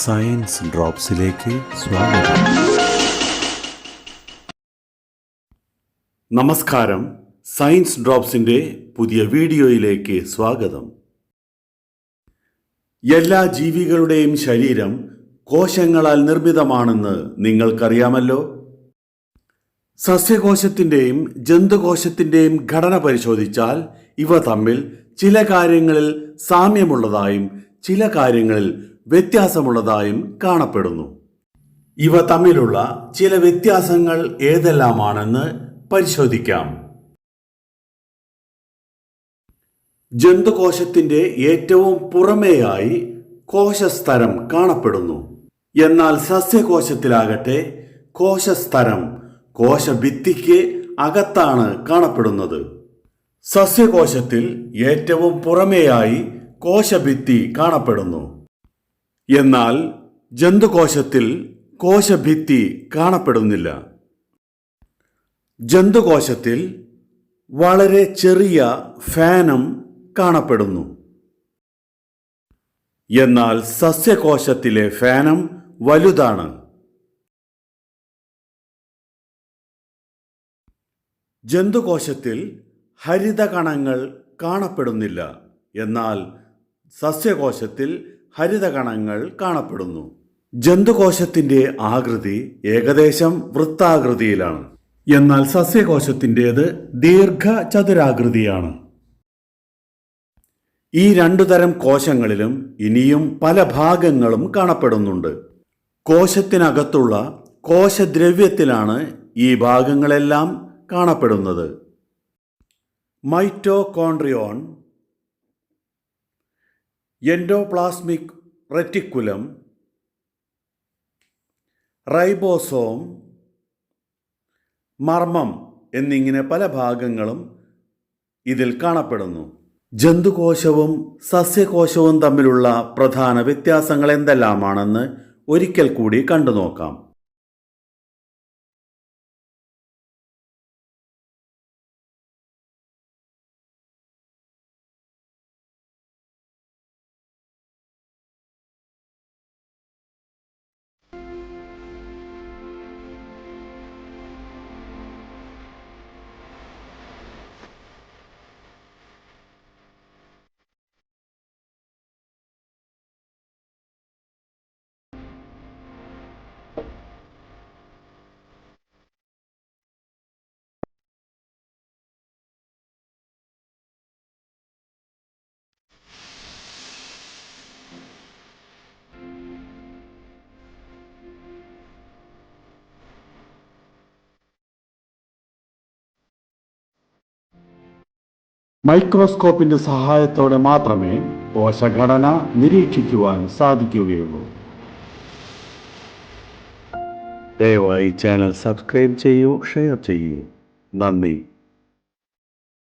Science ഡ്രോപ്സിലേക്ക് സ്വാഗതം. നമസ്കാരം. Science ഡ്രോപ്സിന്റെ പുതിയ വീഡിയോയിലേക്ക് സ്വാഗതം. എല്ലാ ജീവികളുടെയും ശരീരം കോശങ്ങളാൽ നിർമ്മിതമാണെന്ന് നിങ്ങൾക്കറിയാമല്ലോ? സസ്യകോശത്തിന്റെയും ജന്തുകോശത്തിന്റെയും ഘടന പരിശോധിച്ചാൽ ഇവ തമ്മിൽ ചില കാര്യങ്ങളിൽ സാമ്യമുള്ളതായും ചില കാര്യങ്ങളിൽ വ്യത്യാസമുള്ളതായും കാണപ്പെടുന്നു. ഇവ തമ്മിലുള്ള ചില വ്യത്യാസങ്ങൾ ഏതെല്ലാമാണെന്ന് പരിശോധിക്കാം. ജന്തുകോശത്തിന്റെ ഏറ്റവും പുറമേയായി കോശസ്തരം കാണപ്പെടുന്നു. എന്നാൽ സസ്യകോശത്തിലാകട്ടെ കോശസ്തരം കോശഭിത്തിക്ക് അകത്താണ് കാണപ്പെടുന്നത്. സസ്യകോശത്തിൽ ഏറ്റവും പുറമേയായി കോശഭിത്തി കാണപ്പെടുന്നു. എന്നാൽ ജന്തുകോശത്തിൽ കോശഭിത്തി കാണപ്പെടുന്നില്ല. ജന്തുകോശത്തിൽ വളരെ ചെറിയ ഫാനം കാണപ്പെടുന്നു. എന്നാൽ സസ്യകോശത്തിലെ ഫാനം വലുതാണ്. ജന്തുകോശത്തിൽ ഹരിതകണങ്ങൾ കാണപ്പെടുന്നില്ല. എന്നാൽ സസ്യകോശത്തിൽ ഹരിതകണങ്ങൾ കാണപ്പെടുന്നു. ജന്തുകോശത്തിന്റെ ആകൃതി ഏകദേശം വൃത്താകൃതിയിലാണ്. എന്നാൽ സസ്യകോശത്തിന്റെത് ദീർഘചതുരാകൃതിയാണ്. ഈ രണ്ടു തരം കോശങ്ങളിലും ഇനിയും പല ഭാഗങ്ങളും കാണപ്പെടുന്നുണ്ട്. കോശത്തിനകത്തുള്ള കോശദ്രവ്യത്തിലാണ് ഈ ഭാഗങ്ങളെല്ലാം കാണപ്പെടുന്നത്. മൈറ്റോകോൺട്രിയോൺ എൻഡോപ്ലാസ്മിക് റെറ്റിക്കുലം റൈബോസോം മർമ്മം എന്നിങ്ങനെ പല ഭാഗങ്ങളും ഇതിൽ കാണപ്പെടുന്നു. ജന്തുകോശവും സസ്യകോശവും തമ്മിലുള്ള പ്രധാന വ്യത്യാസങ്ങൾ എന്തെല്ലാമാണെന്ന് ഒരിക്കൽ കൂടി കണ്ടു നോക്കാം മൈക്രോസ്കോപ്പിന്റെ സഹായത്തോടെ മാത്രമേ കോശഘടന നിരീക്ഷിക്കുവാൻ സാധിക്കുകയുള്ളൂ. ദയവായി ചാനൽ സബ്സ്ക്രൈബ് ചെയ്യൂ ഷെയർ ചെയ്യൂ. നന്ദി.